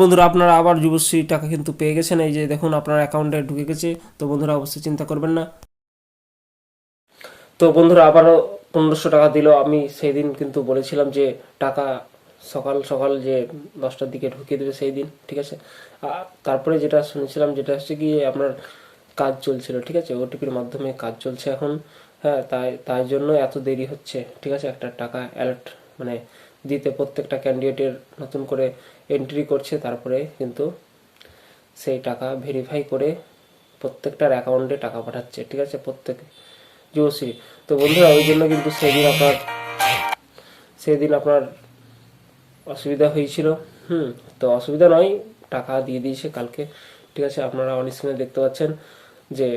বন্ধুরা, আপনারা আবার যুবশ্রী টাকা কিন্তু পেয়ে গেছেন। এই যে দেখুন, আপনার অ্যাকাউন্টে ঢুকে গেছে। তো বন্ধুরা, অবশ্যই চিন্তা করবেন না। তো বন্ধুরা, আবারও পনেরোশো টাকা দিল। আমি সেই দিন কিন্তু বলেছিলাম যে, টাকা সকাল সকাল যে দশটার দিকে ঢুকিয়ে দেবে সেই দিন, ঠিক আছে? তারপরে যেটা শুনেছিলাম, যেটা হচ্ছে কি, আপনার কাজ চলছিল, ঠিক আছে? ওটিপির মাধ্যমে কাজ চলছে এখন। হ্যাঁ তাই তাই জন্য এত দেরি হচ্ছে, ঠিক আছে? একটা টাকা অ্যালার্ট মানে দিতে প্রত্যেকটা ক্যান্ডিডেটের নতুন করে এন্ট্রি করছে, তারপরে কিন্তু সেই টাকা ভেরিফাই করে প্রত্যেকটার অ্যাকাউন্টে টাকা পাঠাচ্ছে, ঠিক আছে? প্রত্যেক যুবশ্রী তো বন্ধুরা, ওই জন্য কিন্তু সেদিন আপনার সেদিন আপনার অসুবিধা হয়েছিল, হুম? তো অসুবিধা নয়, টাকা দিয়ে দিয়েছে কালকে, ঠিক আছে? আপনারা অন স্ক্রিনে দেখতে পাচ্ছেন যে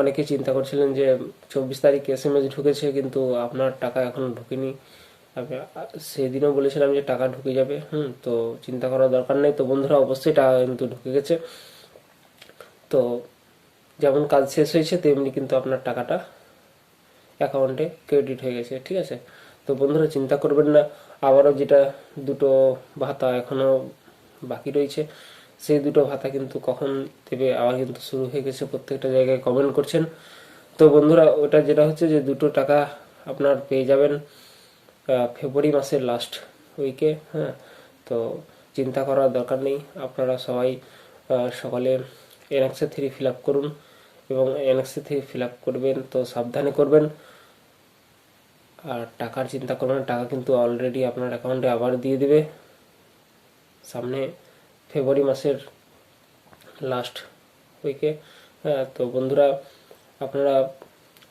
অনেকে চিন্তা করছিলেন যে চব্বিশ তারিখ এস এম এস ঢুকেছে, কিন্তু আপনার টাকা এখনও ঢুকেনি। সেদিনও বলেছিলাম যে টাকা ঢুকে যাবে, হুম, তো চিন্তা করার দরকার নেই। তো বন্ধুরা, অবশ্যই টাকা কিন্তু ঢুকে গেছে। তো যেমন কাজ শেষ হয়েছে, তেমনি কিন্তু আপনার টাকাটা অ্যাকাউন্টে ক্রেডিট হয়ে গেছে, ঠিক আছে? তো বন্ধুরা, চিন্তা করবেন না। আবারও যেটা দুটো ভাতা এখনও বাকি রয়েছে, সেই দুটো ভাতা কিন্তু কখন দেবে, আবার কিন্তু শুরু হয়ে গেছে। প্রত্যেকটা জায়গায় কমেন্ট করছেন। তো বন্ধুরা, ওটা যেটা হচ্ছে যে দুটো টাকা আপনার পেয়ে যাবেন। ফেব্রুয়ারি মাসের লাস্ট উইকে হ্যাঁ তো চিন্তা করার দরকার নেই। আপনারা সবাই সকালে এনএক্সে থ্রি ফিল আপ করুন এবং এনএক্সে থ্রি ফিল আপ করবেন, তো সাবধানে করবেন। আর টাকার চিন্তা করবেন টাকা কিন্তু অলরেডি আপনার অ্যাকাউন্টে আবার দিয়ে দেবে। সামনে ফেব্রুয়ারি মাসের লাস্ট উইকে হ্যাঁ তো বন্ধুরা, আপনারা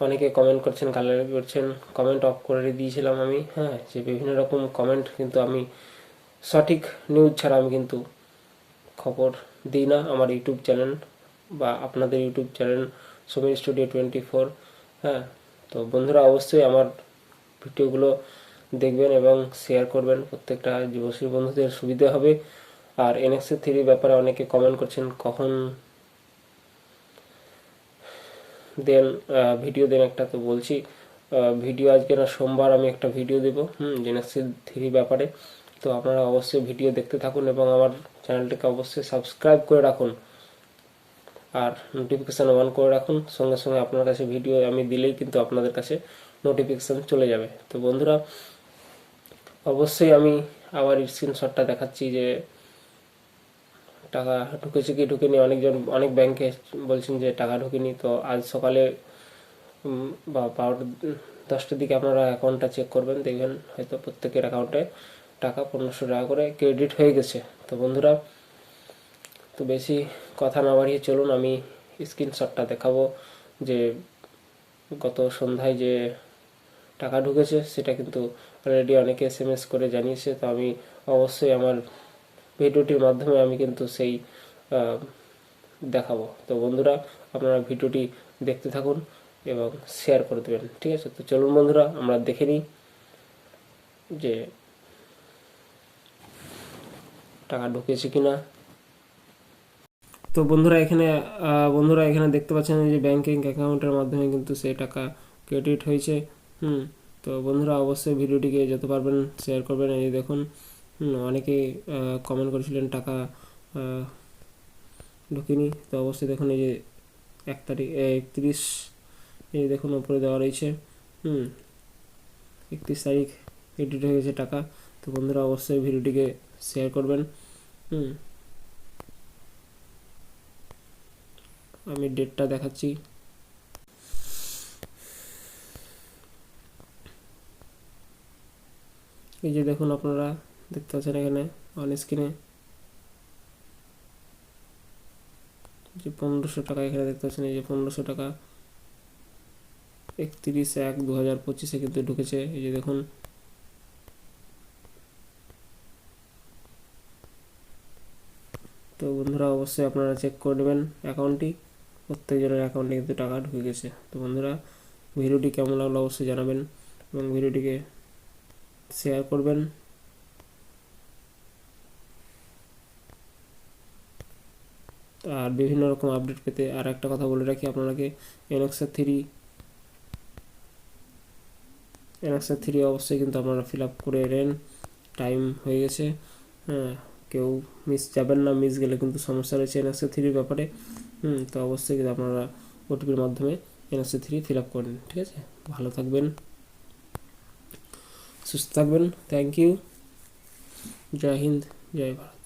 অনেকে কমেন্ট করছেন গালাগালি করছেন কমেন্ট অফ করে দিয়েছিলাম আমি। হ্যাঁ যে বিভিন্ন রকম কমেন্ট কিন্তু আমি সঠিক নিউজ ছাড়া আমি কিন্তু খবর দিই না। আমার ইউটিউব চ্যানেল বা আপনাদের YouTube channel Samir studio twenty four হ্যাঁ। তো বন্ধুরা, অবশ্যই আমার ভিডিওগুলো দেখবেন এবং শেয়ার করবেন। প্রত্যেকটা যুবশ্রী বন্ধুদের সুবিধা হবে। আর এনএক্সি থ্রি ব্যাপারে অনেকে কমেন্ট করছেন, কখন দেন ভিডিও দেন একটা তো বলছি। ভিডিও আজকে না, সোমবার আমি একটা ভিডিও দেবো, হুম জেনেক্সি থ্রি ব্যাপারে। তো আপনারা অবশ্যই ভিডিও দেখতে থাকুন এবং আমার চ্যানেলটিকে অবশ্যই সাবস্ক্রাইব করে রাখুন। আর নোটিফিকেশান অন করে রাখুন। সঙ্গে সঙ্গে আপনার কাছে ভিডিও আমি দিলেই কিন্তু আপনাদের কাছে নোটিফিকেশান চলে যাবে। তো বন্ধুরা, অবশ্যই আমি আবার স্ক্রিনশটটা দেখাচ্ছি যে টাকা ঢুকেছে কি ঢুকেনি? অনেকজন, অনেক ব্যাংকে বলছেন যে টাকা ঢুকেনি। তো আজ সকালে বা বারোটা দশটার দিকে আপনারা অ্যাকাউন্টটা চেক করবেন, দেখবেন হয়তো প্রত্যেকের অ্যাকাউন্টে টাকা পনেরোশো টাকা করে ক্রেডিট হয়ে গেছে। তো বন্ধুরা, তো বেশি কথা না বাড়িয়ে চলুন, আমি স্ক্রিনশটটা দেখাবো যে গত সন্ধ্যায় যে টাকা ঢুকেছে, সেটা কিন্তু অলরেডি অনেকে এস এম এস করে জানিয়েছে। তো আমি অবশ্যই আমার ভিডিওটির মাধ্যমে আমি কিন্তু সেই দেখাবো। তো বন্ধুরা, আপনারা ভিডিওটি দেখতে থাকুন এবং শেয়ার করে দেবেন, ঠিক আছে? তো চলুন বন্ধুরা, আমরা দেখে নিই যে টাকা ঢুকেছে কিনা। তো বন্ধুরা, এখানে বন্ধুরা, এখানে দেখতে পাচ্ছেন যে ব্যাংকিং অ্যাকাউন্টের মাধ্যমে কিন্তু সেই টাকা ক্রেডিট হয়েছে। হুম, তো বন্ধুরা, অবশ্যই ভিডিওটিকে যত পারবেন শেয়ার করবেন। এই দেখুন হুম, অনেকেই কমেন্ট করেছিলেন টাকা ঢুকিনি। তো অবশ্যই দেখুন এই যে এক তারিখ একত্রিশ এই দেখুন উপরে দেওয়া রয়েছে। হুম একত্রিশ তারিখ ক্রেডিট হয়ে গেছে টাকা। তো বন্ধুরা অবশ্যই ভিডিওটিকে শেয়ার করবেন। হুম আমি ডেটটা দেখাচ্ছি। এই যে দেখুন আপনারা দেখতে পাচ্ছেন এখানে অন স্ক্রিনে যে পনেরোশো টাকা এখানে দেখতে পাচ্ছেন, এই যে পনেরোশো টাকা। একত্রিশ এক দু হাজার পঁচিশে কিন্তু ঢুকেছে, এই যে দেখুন। তো বন্ধুরা, অবশ্যই আপনারা চেক করে নেবেন অ্যাকাউন্টটি প্রত্যেকজনের অ্যাকাউন্টে কিন্তু টাকা ঢুকে গেছে। তো বন্ধুরা, ভিডিওটি কেমন লাগল অবশ্যই জানাবেন এবং ভিডিওটিকে শেয়ার করবেন। আর বিভিন্ন রকম আপডেট পেতে আর একটা কথা বলে রাখি আপনাকে এনএক্সা থ্রি এনএক্সা থ্রি অবশ্যই কিন্তু আপনারা ফিল আপ করে নেন। টাইম হয়ে গেছে। হ্যাঁ কেউ মিস যাবেন না মিস গেলে কিন্তু সমস্যা রয়েছে এনএসএ থ্রির ব্যাপারে। হুম, তো অবশ্যই কিন্তু আপনারা ওটিপির মাধ্যমে এনএসএ থ্রি ফিল আপ করেন ঠিক আছে? ভালো থাকবেন, সুস্থ থাকবেন থ্যাংক ইউ জয় হিন্দ, জয় ভারত।